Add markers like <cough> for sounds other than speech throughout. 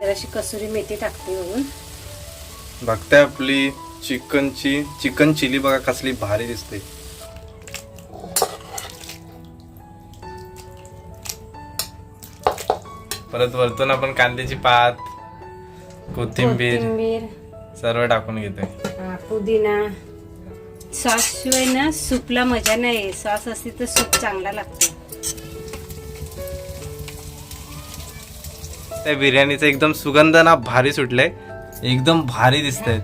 जराशी कसुरी मेथी टाकते बघून. बघताय आपली चिकनची चिकन चिली बघा कसली भारी दिसते. परत वरतून आपण कांद्याची पात कोथिंबीर कोथिंबीर. सर्व टाकून घेतोय. हा, पुदिना. सॉस शिवाय ना सूपला मजा नाही. सॉस असली तर सूप चांगला लागतो. त्या बिर्याणीचा एकदम सुगंध ना भारी सुटलाय. एकदम भारी दिसतंय.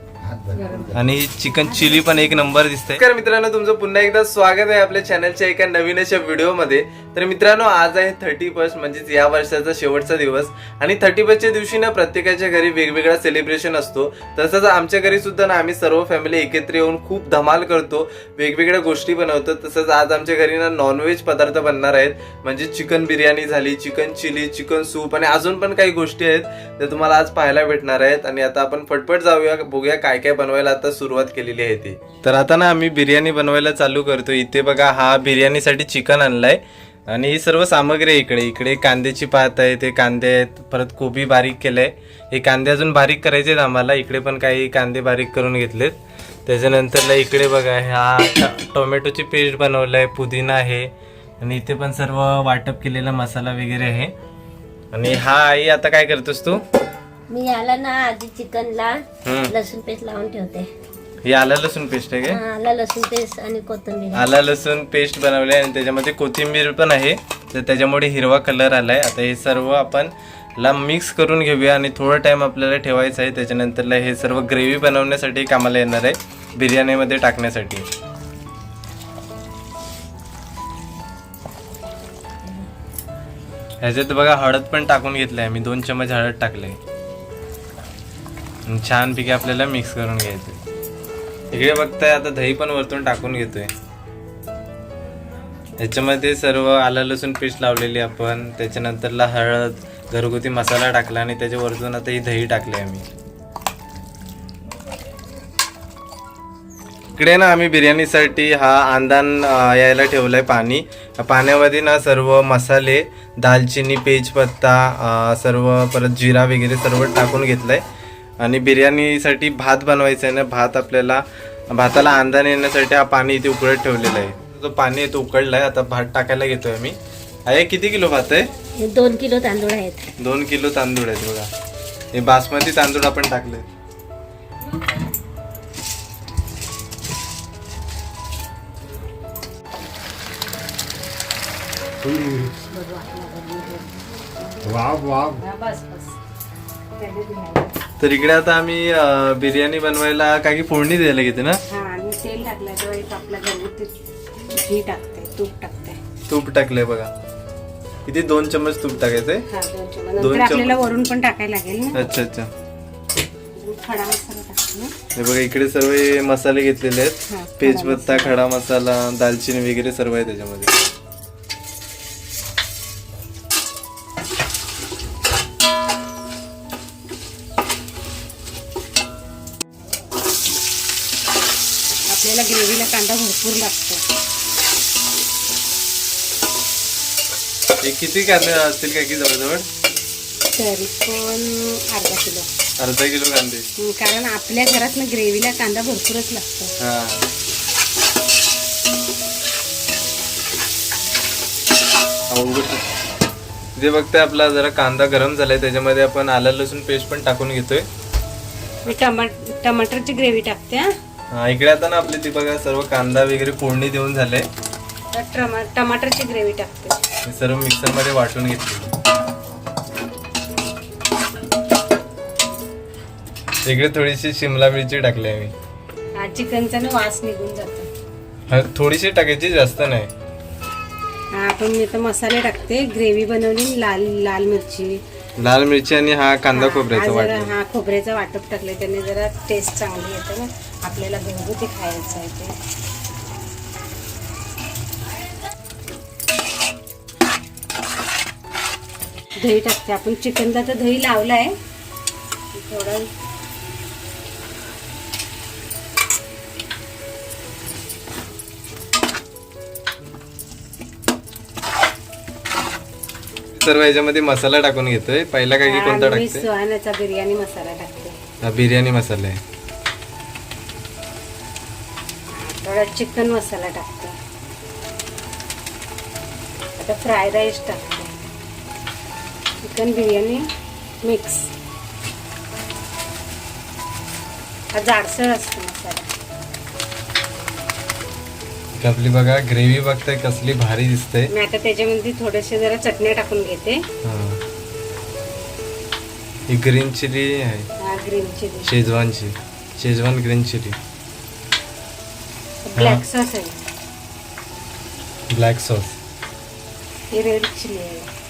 आणि चिकन चिली पण एक नंबर दिसते तर मित्रांनो तुमचं पुन्हा एकदा स्वागत आहे आपल्या चॅनलच्या एका नवीन अशा व्हिडिओमध्ये. तर मित्रांनो आज आहे थर्टी फर्स्ट म्हणजेच या वर्षाचा शेवटचा दिवस. आणि थर्टी फर्स्टच्या दिवशी ना प्रत्येकाच्या घरी वेगवेगळा सेलिब्रेशन असतो. तसंच आमच्या घरी सुद्धा ना आम्ही सर्व फॅमिली एकत्र येऊन खूप धमाल करतो. वेगवेगळ्या गोष्टी बनवतो. तसंच आज आमच्या घरी ना नॉनव्हेज पदार्थ बनणार आहेत. म्हणजे चिकन बिर्याणी झाली चिकन चिली चिकन सूप आणि अजून पण काही गोष्टी आहेत त्या तुम्हाला आज पाहायला भेटणार आहेत. आणि आता आपण फटफट जाऊया बघूया काय काय काय बनवायला आता सुरुवात केलेली आहे ती? तर आता ना आम्ही बिर्याणी बनवायला चालू करतो इथे बघा हा बिर्याणीसाठी चिकन आणलाय. आणि ही सर्व सामग्री आहे इकडे. इकडे कांद्याची पात आहे ते कांदे आहेत. परत कोबी बारीक केलंय. हे कांदे अजून बारीक करायचे आहेत आम्हाला. इकडे पण काही कांदे बारीक करून घेतलेत. त्याच्यानंतरला इकडे बघा हा टोमॅटोची पेस्ट बनवलाय पुदिना आहे. आणि इथे पण सर्व वाटप केलेला मसाला वगैरे आहे. आणि हा आई आता काय करतोस तू? मी याला ना आधी चिकनला. लसूण पेस्ट लावून ठेवते. ही आला लसूण पेस्ट आहे काय? हा, आला लसूण पेस्ट आणि कोथिंबीर. आला लसूण पेस्ट बनवले आणि त्याच्यामध्ये कोथिंबीर पण आहे. तर त्याच्यामुळे हिरवा कलर आलाय. आता हे सर्व आपण ला मिक्स करून घेऊया आणि थोडं टाइम आपल्याला ठेवायचं आहे. त्याच्यानंतरला हे सर्व ग्रेव्ही बनवण्यासाठी कामाला येणार आहे. बिर्याणीमध्ये टाकण्यासाठी. ह्याच्यात बघा हळद पण टाकून घेतलंय. मी दोन चमच हळद टाकले छानपैकी आपल्याला मिक्स करून घ्यायचं. इकडे बघताय आता दही पण वरतून टाकून घेतोय. ह्याच्यामध्ये सर्व आलं लसूण पेस्ट लावलेली आपण. त्याच्यानंतरला हळद घरगुती मसाला टाकला आणि त्याच्या वरतून आता ही दही टाकली आम्ही. इकडे ना आम्ही बिर्याणीसाठी हा आंदान यायला ठेवलं आहे पाणी. पाण्यामध्ये ना सर्व मसाले दालचिनी तेजपत्ता सर्व परत जिरा वगैरे सर्व टाकून घेतलं आहे आणि बिर्याणीसाठी भात बनवायचा आहे ना भात आपल्याला भाताला अंदान येण्यासाठी हा पाणी इथे उकळत ठेवलेला आहे. जो पाणी आहे तो उकळलाय आता भात टाकायला घेतोय आम्ही. आहे किती किलो भात आहे? हे दोन किलो तांदूळ आहेत. दोन किलो तांदूळ आहेत बघा. हे बासमती तांदूळ आपण टाकले. बस बस. त्याने दिलाय. तर इकडे आता आम्ही अं, बिर्याणी बनवायला काय की फोडणी द्यायला घेते ना? हा आणि तेल टाकलं तेव्हा एक आपला घरगुती घी टाकते तूप टाकते. तूप टाकलंय बघा. किती? दोन चमच तूप टाकायचंय? हा दोन चमच दोन नंतर चमच. आपल्याला वरून पण टाकायला लागेल ना? अच्छा अच्छा. खडा मसाला टाकते ना? हे बघा इकडे सर्व हे मसाले घेतलेले हा, आहेत खडा तेजपत्ता खडा मसाला दालचिनी वगैरे सर्व आहे त्याच्यामध्ये. किती कांदे असतील काय की जवळजवळ? तरी पण अर्धा किलो. अर्धा किलो कांदे. हं, कारण आपल्या घरात ना ग्रेव्हीला कांदा भरपूरच लागतो. हा. अवघड. जे बघताय आपला जरा कांदा गरम झालाय त्याच्यामध्ये आपण आलं लसूण पेस्ट पण टाकून घेतोय. मी टमा टमाटरची ग्रेव्ही टाकते हा. हा इकडे आता ना आपली ती बघा सर्व कांदा वगैरे फोडणी देऊन झालंय तर टमा टमाटरची ग्रेव्ही टाकते. हे सर्व मिक्सरमध्ये वाटून घेतले. इकडे थोडीशी शिमला मिरची टाकली आहे मी. हा चिकनचा वास निघून जातो. थोडीशी टाकायची जास्त नाही. आपण मी तर मसाले टाकते. ग्रेव्ही बनवली लाल लाल मिरची. लाल मिरची आणि हा कांदा खोबऱ्याचा वाटलं हा खोबऱ्याचं वाटप टाकलं त्याने जरा टेस्ट चांगली येते ना. आपल्याला घरगुती खायचं आहे ते. दही टाकते. आपण चिकनला तर दही लावलाय. थोडं सर्व याच्यामध्ये मसाला टाकून घेतोय. पहिला काय की कोणता मी टाकते? सुहानाचा बिर्याणी मसाला टाकते. हा, बिर्याणी मसाला आहे. थोडा चिकन मसाला टाकते. आता फ्राय राईस टाकते. Chicken biryani mix. हा जाडसर असतो मसाला. आपली बघा ग्रेव्ही बघताय कसली भारी दिसते मी आता त्याच्यामध्ये थोडेसे जरा चटण्या टाकून घेते. ही. ग्रीन चिली आहे. हा green chilli शेजवानची Schezwan green chilli black sauce आहे. ब्लॅक सॉस ही रेड चिली आहे.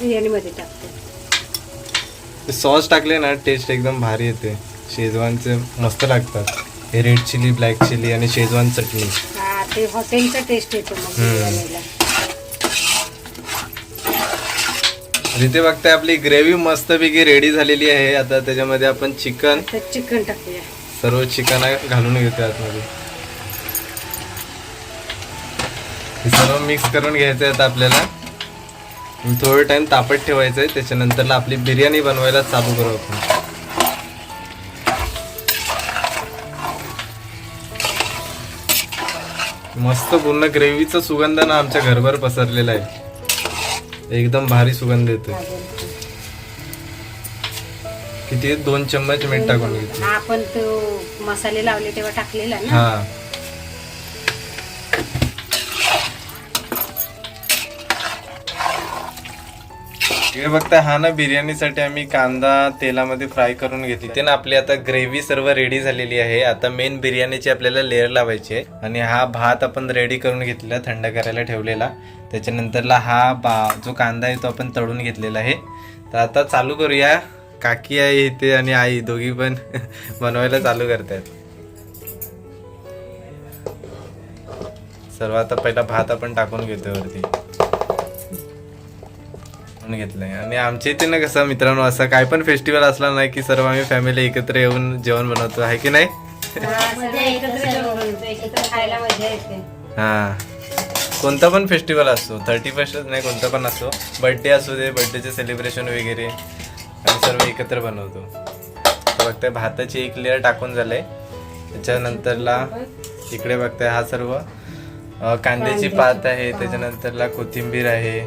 बिर्याणीमध्ये टाकते. सॉस टाकले ना टेस्ट एकदम भारी येते. शेजवानचे मस्त लागतात. हे रेड चिली ब्लॅक चिली आणि शेजवान चटणी. हा ते हॉटेलचा टेस्ट येतो बघताय आपली ग्रेव्ही मस्तपैकी रेडी झालेली आहे. आता त्याच्यामध्ये आपण चिकन चिकन टाकूया. सर्व चिकन घालून घेतो आतमध्ये. सर्व मिक्स करून घ्यायचं आहे आता आपल्याला. थोडं टाइम तापत ठेवायचं आहे त्याच्यानंतरला आपली बिर्याणी बनवायला चालू करू आपण. मस्त पूर्ण ग्रेव्हीचा सुगंध ना आमच्या घरभर पसरलेला आहे. एकदम भारी सुगंध येतोय. किती दोन चम्मच मीठ टाकून घेतली. हा आपण तो मसाले लावले तेव्हा टाकलेला ना? हा. हे बघता हा ना बिर्याणीसाठी आम्ही कांदा तेलामध्ये फ्राय करून घेतली ते ना आपली आता ग्रेव्ही सर्व रेडी झालेली आहे. आता मेन बिर्याणीची आपल्याला लेअर लावायची आहे. आणि हा भात आपण रेडी करून घेतलेला थंड करायला ठेवलेला. त्याच्यानंतरला हा बा जो कांदा आहे तो आपण तळून घेतलेला आहे. तर आता चालू करूया. काकी आहे इथे आणि आई दोघी पण <laughs> बनवायला चालू करतायत. सर्व आता पहिला भात आपण टाकून घेतो वरती. घेतलंय. आणि आमच्या इथे ना कसं मित्रांनो असं काय पण फेस्टिवल असला नाही की सर्व आम्ही फॅमिली एकत्र येऊन जेवण बनवतो. आहे की नाही? हा कोणता पण फेस्टिवल असतो थर्टी फर्स्ट नाही कोणता पण असो बर्थडे असू दे बर्थडेचे सेलिब्रेशन वगैरे आम्ही सर्व एकत्र बनवतो. तर बघताय भाताची एक लेअर टाकून झालंय. त्याच्यानंतरला इकडे बघताय हा सर्व. कांद्याची. पात आहे त्याच्यानंतरला कोथिंबीर आहे.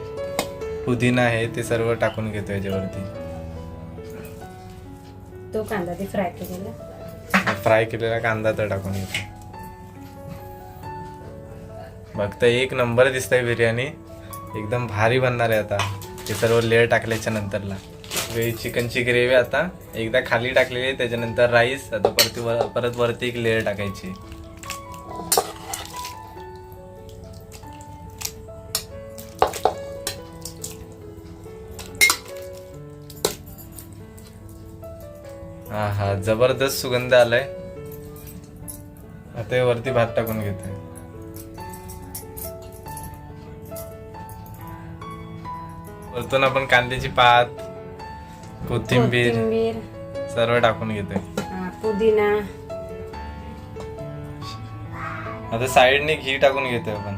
पुदिना आहे ते सर्व टाकून घेतो याच्यावरती. तो कांदा ते फ्राय केलेला? फ्राय केलेला कांदा तर टाकून घेतो बघता एक नंबर दिसतंय बिर्याणी. एकदम भारी बनणार आहे आता. ते सर्व लेअर टाकल्याच्या नंतरला. वेळी चिकनची ग्रेव्ही आता एकदा खाली टाकलेली आहे त्याच्यानंतर राईस आता परत वर- परत वरती एक लेअर टाकायची हा हा जबरदस्त सुगंध आलाय. आता वरती भात टाकून घेतोय. वरतून आपण कांद्याची पात कोथिंबीर. सर्व टाकून घेतोय. हा, पुदिना. आता साईडने घी टाकून घेतोय आपण.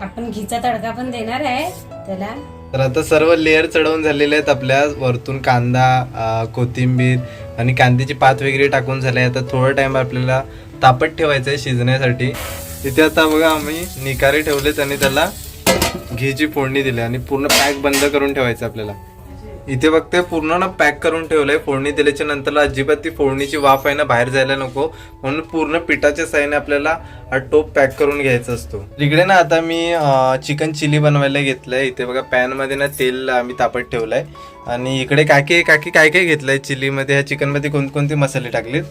आपण घीचा तडका पण देणार आहे. त्याला तर आता सर्व लेअर चढवून झालेले आहेत आपल्या वरतून कांदा कोथिंबीर आणि कांद्याची पात वगैरे टाकून झाले. आता थोडा टाईम आपल्याला तापत ठेवायचं आहे शिजण्यासाठी. इथे आता बघा आम्ही निकारे ठेवलेत आणि त्याला घीची फोडणी दिली आणि पूर्ण पॅक बंद करून ठेवायचं आपल्याला. इथे बघते पूर्ण ना पॅक करून ठेवलंय. फोडणी दिल्याच्या नंतर अजिबात ती फोडणीची वाफ आहे ना बाहेर जायला नको. म्हणून पूर्ण पिठाच्या साह्याने आपल्याला हा टोप पॅक करून घ्यायचा असतो. इकडे ना आता मी चिकन चिली बनवायला घेतलंय. इथे बघा पॅनमध्ये ना तेल आम्ही तापत ठेवलंय. आणि इकडे काकी काकी काय काय घेतलंय चिली मध्ये ह्या चिकनमध्ये कोणकोणते मसाले टाकलेत?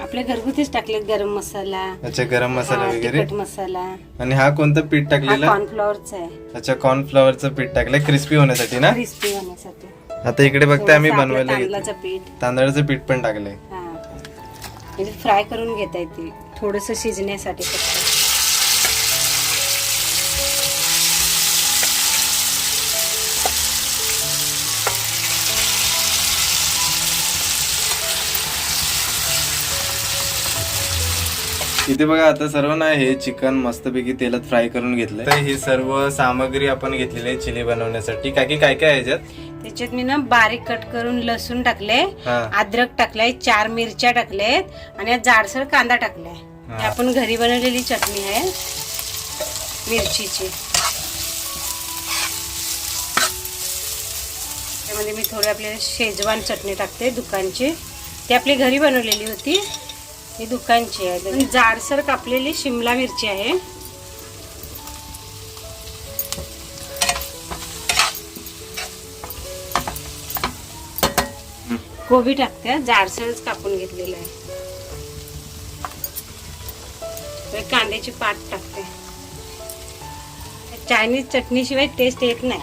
आपल्या घरगुतीच टाकलेत गरम मसाला. अच्छा गरम मसाला वगैरे. मसाला. आणि हा कोणतं पीठ टाकलेलं? कॉर्नफ्लॉवरचा आहे. अच्छा कॉर्नफ्लॉवरचं पीठ टाकलंय. क्रिस्पी होण्यासाठी ना? क्रिस्पी होण्यासाठी. आता इकडे बघताय आम्ही थोडंसं आपलं बनवायला घेतलं तांदळाचं पीठ. तांदळाचं पीठ पण टाकलंय. हा. म्हणजे फ्राय करून घेता येते थोडस शिजण्यासाठी फक्त. इथे बघा आता सर्व ना हे चिकन मस्तपैकी तेलात फ्राय करून घेतलंय. तर ही सर्व सामग्री आपण घेतलेली आहे चिली बनवण्यासाठी. काय की काय काय आहे याच्यात? त्याच्यात मी ना बारीक कट करून लसूण टाकले. अद्रक टाकलाय चार मिरच्या टाकलेत आणि जाडसर कांदा टाकलाय. आपण घरी बनवलेली चटणी आहे मिरचीची. त्यामध्ये मी थोडी आपली शेजवान चटणी टाकते दुकानची. ती आपली घरी बनवलेली होती ही दुकानची आहे. जाडसर कापलेली शिमला मिरची आहे. कोबी टाकते जाडसरच कापून घेतलेलं आहे. कांद्याची पात टाकते. चायनीज चटणी शिवाय टेस्ट येत नाही.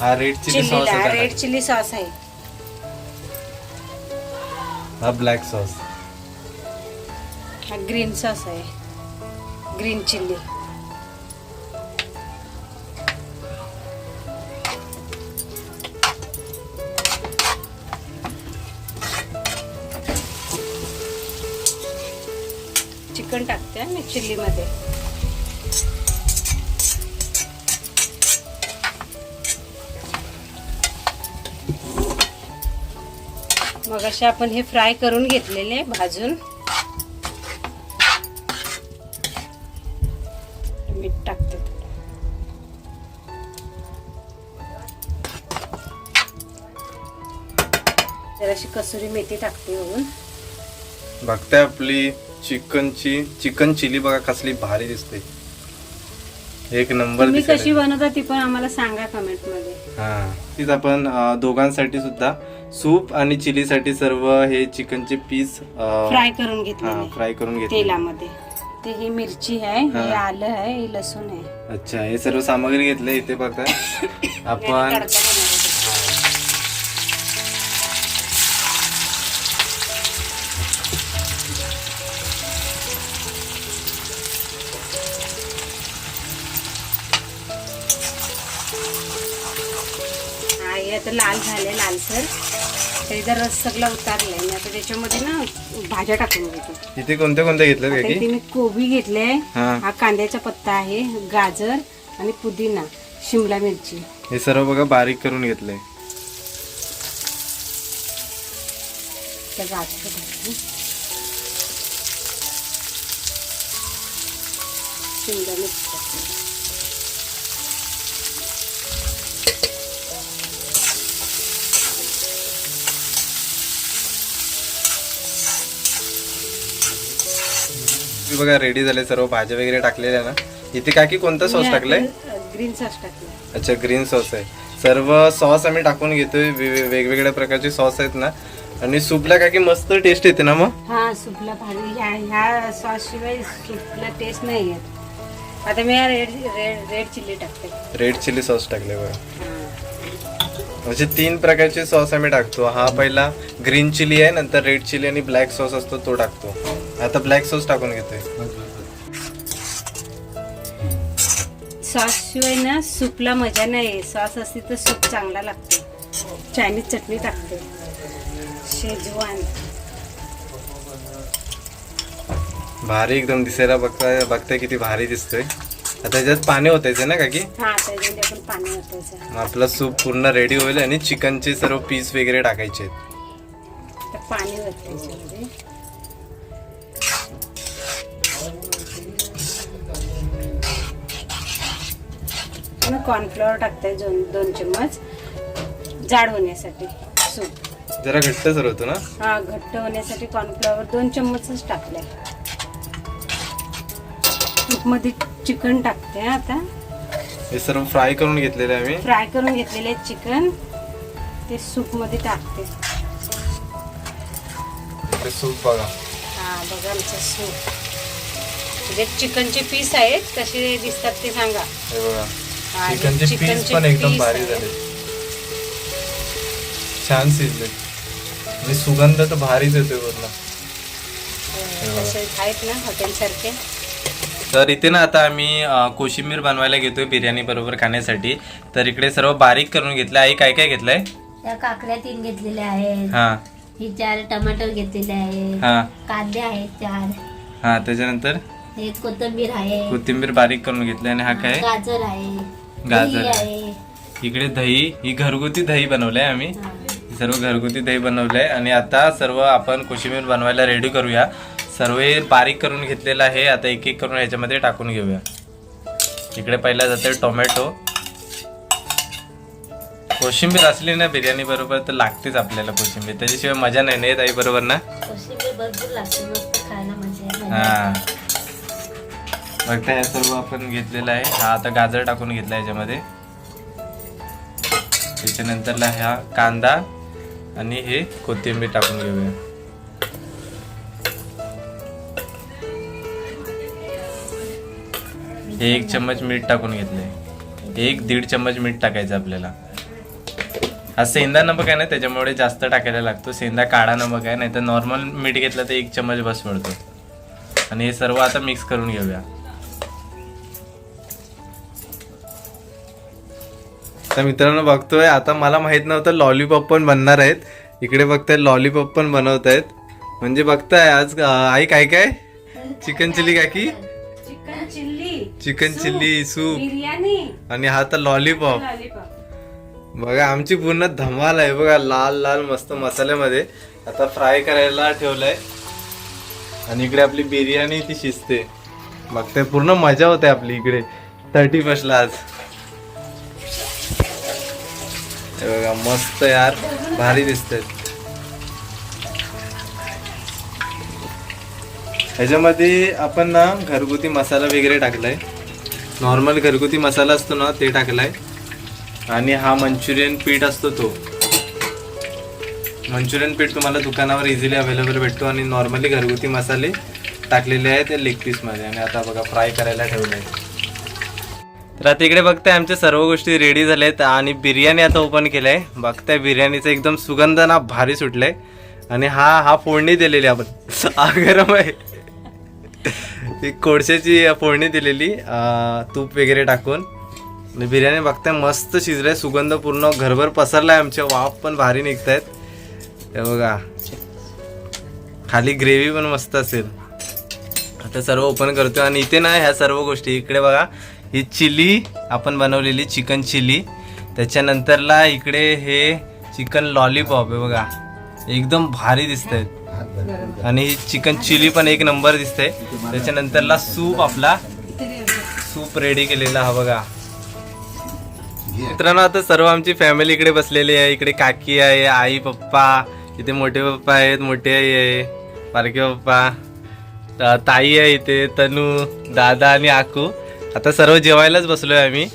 हा red chilli sauce red chilli sauce आहे. हा ब्लॅक सॉस हा ग्रीन सॉस आहे. ग्रीन चिल्ली चिकन टाकते मी चिल्लीमध्ये. मग असे आपण हे फ्राय करून घेतलेले भाजून. मीठ टाकते. जराशी कसुरी मेथी टाकते म्हणून बघताय आपली चिकनची चिकन चिली बघा कसली भारी दिसते. एक नंबर तुम्ही. कशी बनवता ती पण आम्हाला सांगा कमेंटमध्ये हा तीच आपण दोघांसाठी सुद्धा सूप आणि चिलीसाठी सर्व हे चिकनचे पीस फ्राय करून घेतलेले. फ्राय करून घेतले तेलामध्ये. ते ही मिरची आहे हे. आलं आहे हे लसूण आहे. अच्छा हे सर्व सामग्री घेतले इथे बघा. <coughs> आपण त्याचा रस सगळा उतारलाय मी आता त्याच्यामध्ये ना भाज्या टाकून घेते इथे कोणते कोणते घेतले आता इथे मी कोबी घेतले हा. हा कांद्याचा पत्ता आहे गाजर आणि पुदिना शिमला मिरची हे सर्व बघा बारीक करून घेतले त्या गाजर टाकते. शिमला मिरची टाकते. बघा रेडी झाले सर्व भाज्या वगैरे टाकलेल्या ना. इथे काकी कोणता सॉस टाकलाय? ग्रीन सॉस टाकलाय. अच्छा ग्रीन सॉस आहे. सर्व सॉस आम्ही टाकून घेतोय वेगवेगळ्या प्रकारचे सॉस आहेत ना. आणि सूपला काय की मस्त टेस्ट येते ना मग? हा सूपला भारी ह्या ह्या सॉस शिवाय सूपला टेस्ट नाही येत आता मी रेड रेड रेड चिल्ली टाकते. रेड चिली सॉस टाकले बघा. म्हणजे तीन प्रकारचे सॉस आम्ही टाकतो. हा पहिला ग्रीन चिली आहे नंतर रेड चिली आणि ब्लॅक सॉस असतो तो टाकतो. आता ब्लॅक सॉस टाकून घेतोय. सॉस शिवाय ना सूपला मजा नाही. सॉस असती तर सूप चांगला लागतो. चायनीज चटणी टाकते. शेजवान भारी एकदम दिसायला बघताय बघताय किती भारी दिसतोय. आता त्याच्यात पाणी होतायचं ना काकी? हा त्याच्यामध्ये आपण पाणी ओतायचं मग आपला सूप पूर्ण रेडी होईल आणि चिकनचे सर्व पीस वगैरे टाकायचे आहेत. तर पाणी ओतायचं कॉर्नफ्लॉवर टाकते दोन दोन चम्मच. जाड होण्यासाठी. सूप जरा घट्ट सर होतो ना? हा घट्ट होण्यासाठी कॉर्नफ्लॉवर दोन चम्मचच टाकले. सूपमध्ये चिकन टाकते आता. हे सर्व फ्राय करून घेतलेले आम्ही. फ्राय करून घेतलेले चिकन. ते सूपमध्ये टाकते. ते सूप बघा. हा बघा आमचं सूप. म्हणजे चिकनचे पीस आहेत कसे दिसतात ते सांगा. हे बघा. चिकनचे पीस पण एकदम भारी. झाले. छान शिजले. आणि सुगंध तर भारीच येतोय पूर्ण. हॉटेल सारखे तर इथे ना आता आम्ही कोशिंबीर बनवायला घेतोय बिर्याणी बरोबर खाण्यासाठी. तर इकडे सर्व बारीक करून घेतलं आई काय काय घेतलंय? काकड्या तीन घेतलेल्या आहेत. हा. ही चार टमाटर घेतलेले आहेत. हा. कांदे आहेत चार. हा त्याच्यानंतर? हे कोथिंबीर आहे. कोथिंबीर बारीक करून घेतली आणि हा काय? गाजर आहे. गाजर. आहे. इकडे दही ही घरगुती दही बनवलंय आम्ही. सर्व घरगुती दही बनवलंय. आणि आता सर्व आपण कोशिंबीर बनवायला रेडी करूया. सर्व हे बारीक करून घेतलेलं आहे. आता एक एक करून ह्याच्यामध्ये टाकून घेऊया. इकडे पहिला जाते टोमॅटो. कोशिंबीर असली ना बिर्याणी बरोबर तर लागतेच आपल्याला कोशिंबीर. त्याच्याशिवाय मजा नाही ना? येत आई बरोबर ना. हा. बघता हे सर्व आपण घेतलेलं आहे. हा आता गाजर टाकून घेतला याच्यामध्ये. त्याच्यानंतरला हा कांदा आणि हे कोथिंबीर टाकून घेऊया. हे एक चम्मच मीठ टाकून घेतलंय. एक दीड चम्मच मीठ टाकायचं आपल्याला. हा सेंदा नमक आहे ना त्याच्यामुळे जास्त टाकायला लागतो. सेंदा काळा नमक आहे नाही तर नॉर्मल मीठ घेतलं तर एक चम्मच बस पडतो. आणि हे सर्व आता मिक्स करून घेऊया. तर मित्रांनो बघतोय आता मला माहीत नव्हतं लॉलीपॉप पण बनणार आहेत. इकडे बघताय लॉलीपॉप पण बनवत आहेत म्हणजे बघताय आज आई काय काय? चिकन चिली काकी chicken chilli chicken chilli soup. आणि हा तर लॉलीपॉप बघा आमची पूर्ण धमाल आहे बघा लाल लाल मस्त मसाल्यामध्ये. आता फ्राय करायला ठेवलंय. आणि इकडे आपली बिर्याणी ती शिजते. बघताय पूर्ण मजा होते आपली इकडे. थर्टी फर्स्टला आज. बघा मस्त यार. भारी दिसते ह्याच्यामध्ये आपण ना घरगुती मसाला वगैरे टाकलाय. नॉर्मल घरगुती मसाला असतो ना ते टाकलाय. आणि हा मंचुरियन पीठ असतो तो. मंचुरियन पीठ तुम्हाला दुकानावर इझिली अवेलेबल भेटतो आणि नॉर्मली घरगुती मसाले टाकलेले आहेत लेग पीसमध्ये आणि आता बघा फ्राय करायला ठेवले तर आता इकडे बघताय आमच्या सर्व गोष्टी रेडी झाल्यात आणि बिर्याणी आता ओपन केलं आहे बघताय बिर्याणीचा एकदम सुगंध ना भारी सुटलाय. आणि हा हा फोडणी दिलेली आपण. <laughs> हा गरम आहे. कोळशाची फोडणी दिलेली तूप वगैरे टाकून. आणि बिर्याणी बघताय मस्त शिजलाय सुगंध पूर्ण घरभर पसरलाय आमच्या. वाफ पण भारी निघतायत. हे बघा. खाली ग्रेव्ही पण मस्त असेल. आता सर्व ओपन करतो आणि इथे ना ह्या सर्व गोष्टी. इकडे बघा ही चिली आपण बनवलेली चिकन चिली. त्याच्यानंतरला इकडे हे चिकन लॉलीपॉप आहे बघा. एकदम भारी दिसत आहेत आणि ही चिकन चिली पण एक नंबर दिसते त्याच्यानंतरला सूप आपला. सूप रेडी केलेला हा बघा. मित्रांनो आता सर्व आमची फॅमिली इकडे बसलेली आहे. इकडे काकी आहे आई पप्पा. इथे मोठे पप्पा आहेत मोठे आई आहे बारके पप्पा. ताई आहे इथे तनू दादा आणि आकू. आता सर्व जेवायलाच बसलोय आम्ही.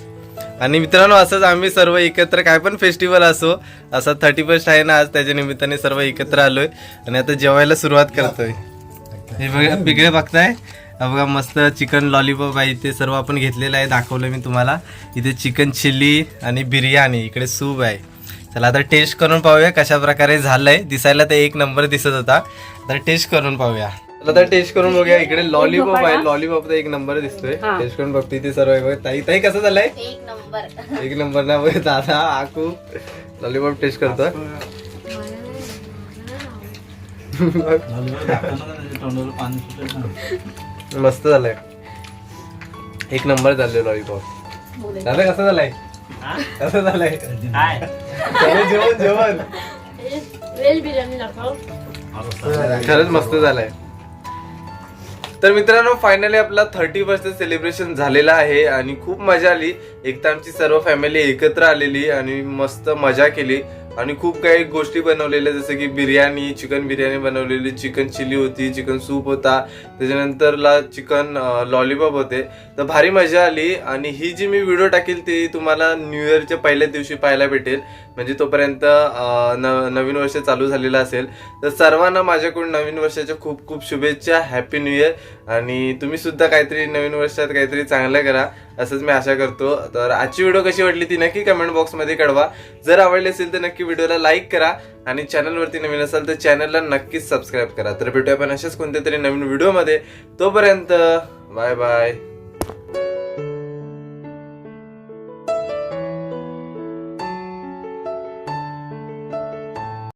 आणि मित्रांनो असंच आम्ही सर्व एकत्र काय पण फेस्टिवल असो असं थर्टी फर्स्ट आहे ना आज त्याच्या निमित्ताने सर्व एकत्र आलोय. आणि आता जेवायला सुरुवात करतोय. हे बघा पिकडे बघताय. बघा मस्त चिकन लॉलीपॉप आहे इथे सर्व आपण घेतलेलं आहे दाखवलं मी तुम्हाला. इथे चिकन चिल्ली आणि बिर्याणी इकडे सूप आहे. चला आता टेस्ट करून पाहूया कशा प्रकारे झालंय. दिसायला तर एक नंबर दिसत होता. तर टेस्ट करून पाहूया. तर टेस्ट करून बघूया. इकडे लॉलीपॉप आहे. लॉलीपॉप तर एक नंबर दिसतोय. टेस्ट करून बघते इथे सर्व आहे. ताई ताई कसं झालंय एक नंबर एक नंबर ना बघ. दादा आकू. लॉलीपॉप टेस्ट करतो मस्त झालंय. एक नंबर झाले लॉलीपॉप दादा कसं झालंय? कसं झालंय? जेवण जेवण. खरंच मस्त झालंय. तर मित्रांनो फायनली आपला थर्टी फर्स्ट सेलिब्रेशन झालेला आहे आणि खूप मजा आली. एक तर आमची सर्व फॅमिली एकत्र आलेली आणि मस्त मजा केली. आणि खूप काही गोष्टी बनवलेल्या जसं की बिर्याणी चिकन बिर्याणी बनवलेली. चिकन चिली होती चिकन सूप होता. त्याच्यानंतरला चिकन लॉलीपॉप uh, होते. तर भारी मजा आली आणि ही जी मी व्हिडिओ टाकेल ती तुम्हाला न्यू इयरच्या पहिल्या दिवशी पाहायला भेटेल. म्हणजे तोपर्यंत न- नवीन वर्ष चालू झालेलं असेल. तर सर्वांना माझ्याकडून नवीन वर्षाच्या खूप खूप शुभेच्छा. हॅपी न्यू इयर आणि तुम्ही सुद्धा काहीतरी नवीन वर्षात काहीतरी चांगलं करा असंच मी आशा करतो. तर आजची व्हिडिओ कशी वाटली ती नक्की कमेंट बॉक्समध्ये कळवा. जर आवडली असेल तर नक्की व्हिडिओला लाईक करा आणि चॅनलवरती नवीन असाल तर चॅनलला नक्कीच सबस्क्राईब करा. तर भेटूया आपण अशाच कोणत्या तरी नवीन व्हिडिओमध्ये तोपर्यंत बाय बाय